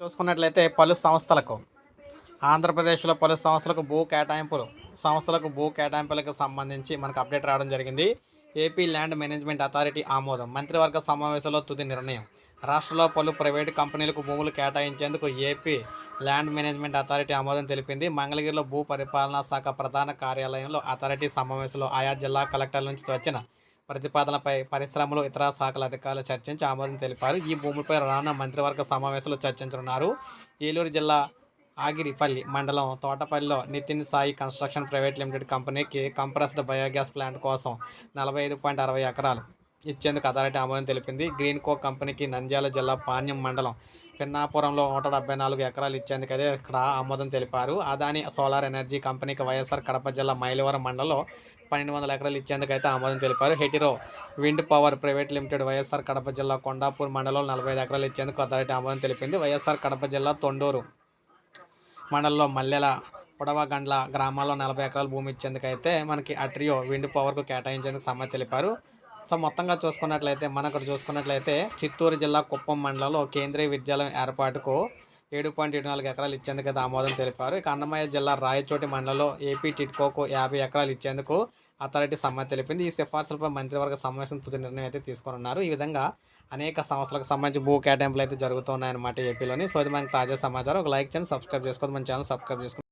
చూసుకున్నట్లయితే పలు సంస్థలకు ఆంధ్రప్రదేశ్లో పలు సంస్థలకు భూ కేటాయింపులు సంస్థలకు భూ కేటాయింపులకు సంబంధించి మనకు అప్డేట్ రావడం జరిగింది. ఏపీ ల్యాండ్ మేనేజ్మెంట్ అథారిటీ ఆమోదం. మంత్రివర్గ సమావేశంలో తుది నిర్ణయం. రాష్ట్రంలో పలు ప్రైవేటు కంపెనీలకు భూములు కేటాయించేందుకు ఏపీ ల్యాండ్ మేనేజ్మెంట్ అథారిటీ ఆమోదం తెలిపింది. మంగళగిరిలో భూ పరిపాలనా శాఖ ప్రధాన కార్యాలయంలో అథారిటీ సమావేశంలో ఆయా జిల్లా కలెక్టర్ల నుంచి వచ్చిన ప్రతిపాదనపై పరిశ్రమలు ఇతర శాఖల అధికారులు చర్చించి ఆమోదం తెలిపారు. ఈ భూమిపై రానున్న మంత్రివర్గ సమావేశంలో చర్చించనున్నారు. ఏలూరు జిల్లా ఆగిరిపల్లి మండలం తోటపల్లిలో Nitin Sai construction private limited కంపెనీకి కంప్రెస్డ్ బయోగ్యాస్ ప్లాంట్ కోసం నలభై ఐదు పాయింట్ అరవై ఎకరాలు ఇచ్చేందుకు అథారిటీ ఆమోదం తెలిపింది. గ్రీన్ కో కంపెనీకి నంద్యాల జిల్లా పాణ్యం మండలం పిన్నాపురంలో నూట డెబ్బై నాలుగు ఎకరాలు ఇచ్చేందుకు అదే ఇక్కడ ఆమోదం తెలిపారు. అదాని సోలార్ ఎనర్జీ కంపెనీకి వైఎస్ఆర్ కడప జిల్లా మైలవరం మండలంలో పన్నెండు వందల ఎకరాలు ఇచ్చేందుకు అయితే ఆమోదం తెలిపారు. Hetero wind power private limited YSR Kadapa జిల్లా కొండాపూర్ మండలంలో నలభై ఐదు ఎకరాలు ఇచ్చేందుకు అథారిటీ ఆమోదం తెలిపింది. వైఎస్ఆర్ కడప జిల్లా తొండూరు మండలంలో మల్లెల పొడవగండ్ల గ్రామాల్లో నలభై ఎకరాల భూమి ఇచ్చేందుకు అయితే మనకి అట్రియో విండ్ పవర్కు కేటాయించేందుకు సమ్మతి తెలిపారు. సో మొత్తంగా చూసుకున్నట్లయితే మనం ఇక్కడ చూసుకున్నట్లయితే చిత్తూరు జిల్లా కుప్పం మండలంలో కేంద్రీయ విద్యాలయం ఏర్పాటుకు ఏడు పాయింట్ ఏడు నాలుగు ఎకరాలు ఇచ్చేందుకు అయితే ఆమోదం తెలిపారు. ఇక అన్నమయ్య జిల్లా రాయచోటి మండలంలో ఏపీ టిట్కోకు యాభై ఎకరాలు ఇచ్చేందుకు అథారిటీ సమ్మతి తెలిపింది. ఈ సిఫార్సులపై మంత్రివర్గ సమావేశం తుది నిర్ణయం అయితే తీసుకున్నారు. ఈ విధంగా అనేక సంవత్సరాలకు సంబంధించి భూ కేటాయింపులు అయితే జరుగుతున్నాయన్నమాట ఏపీలోని. సో ఇది మనకి తాజా సమాచారం. ఒక లైక్ చేయండి సబ్స్క్రైబ్ చేసుకోండి మన ఛానల్ సబ్స్క్రైబ్ చేసుకోండి.